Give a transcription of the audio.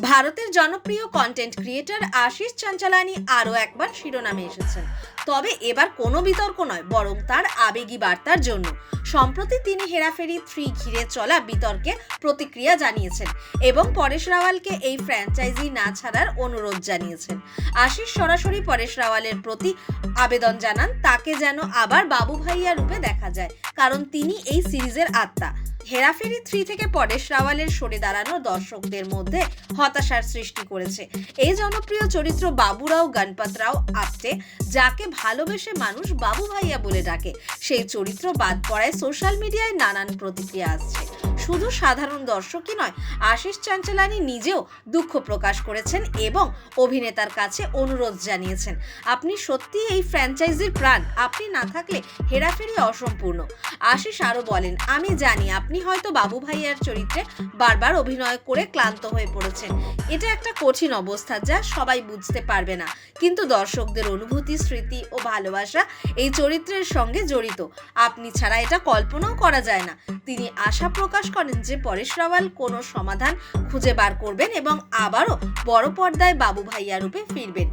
ভারতের জনপ্রিয় content creator Ashis চাঞ্চালানি আরও একবার শিরোনামে এসেছেন। তবে এবার কোনো বিতর্ক নয়, বরং তার আবেগী বার্তার জন্য। সম্প্রতি তিনি হেরাফেরি থ্রি ঘিরে চলা বিতর্কে প্রতিক্রিয়া জানিয়েছেন এবং পরেশ রাওয়ালকে এই ফ্র্যাঞ্চাইজি না ছাড়ার অনুরোধ জানিয়েছেন। আশিস সরাসরি পরেশ রাওয়ালের প্রতি আবেদন জানান, তাকে যেন আবার বাবু ভাইয়া রূপে দেখা যায়, কারণ তিনি এই সিরিজের আত্মা। হেরাফেরি থ্রি থেকে পরেশ রাওয়ালের সরে দাঁড়ানো দর্শকদের মধ্যে হতাশার সৃষ্টি করেছে। এই জনপ্রিয় চরিত্র বাবুরাও গণপতরাও আপটে যাকে ভালোবেসে মানুষ বাবু ভাইয়া বলে ডাকে। সেই চরিত্র বাদ পড়ায় সোশ্যাল মিডিয়ায় নানান প্রতিক্রিয়া আসছে। শুধু সাধারণ দর্শকই নয়, আশিস চাঞ্চলানি নিজেও দুঃখ প্রকাশ করেছেন এবং অভিনেতার কাছে অনুরোধ জানিয়েছেন, আপনি সত্যি এই ফ্র্যাঞ্চাইজির প্রাণ। আপনি না থাকলে হেরাফেরি অসম্পূর্ণ। আশিস আরও বলেন, আমি জানি আপনি হয়তো বাবু ভাইয়ার চরিত্রে বারবার অভিনয় করে ক্লান্ত হয়ে পড়েছেন। এটা একটা কঠিন অবস্থা যা সবাই বুঝতে পারবে না। কিন্তু দর্শকদের অনুভূতি, স্মৃতি ও ভালোবাসা এই চরিত্রের সঙ্গে জড়িত। আপনি ছাড়া এটা কল্পনাও করা যায় না। তিনি আশা প্রকাশ করেন যে পরেশ রাওয়াল কোনো সমাধান খুঁজে বার করবেন এবং আবারও বড় পর্দায় বাবু ভাইয়া রূপে ফিরবেন।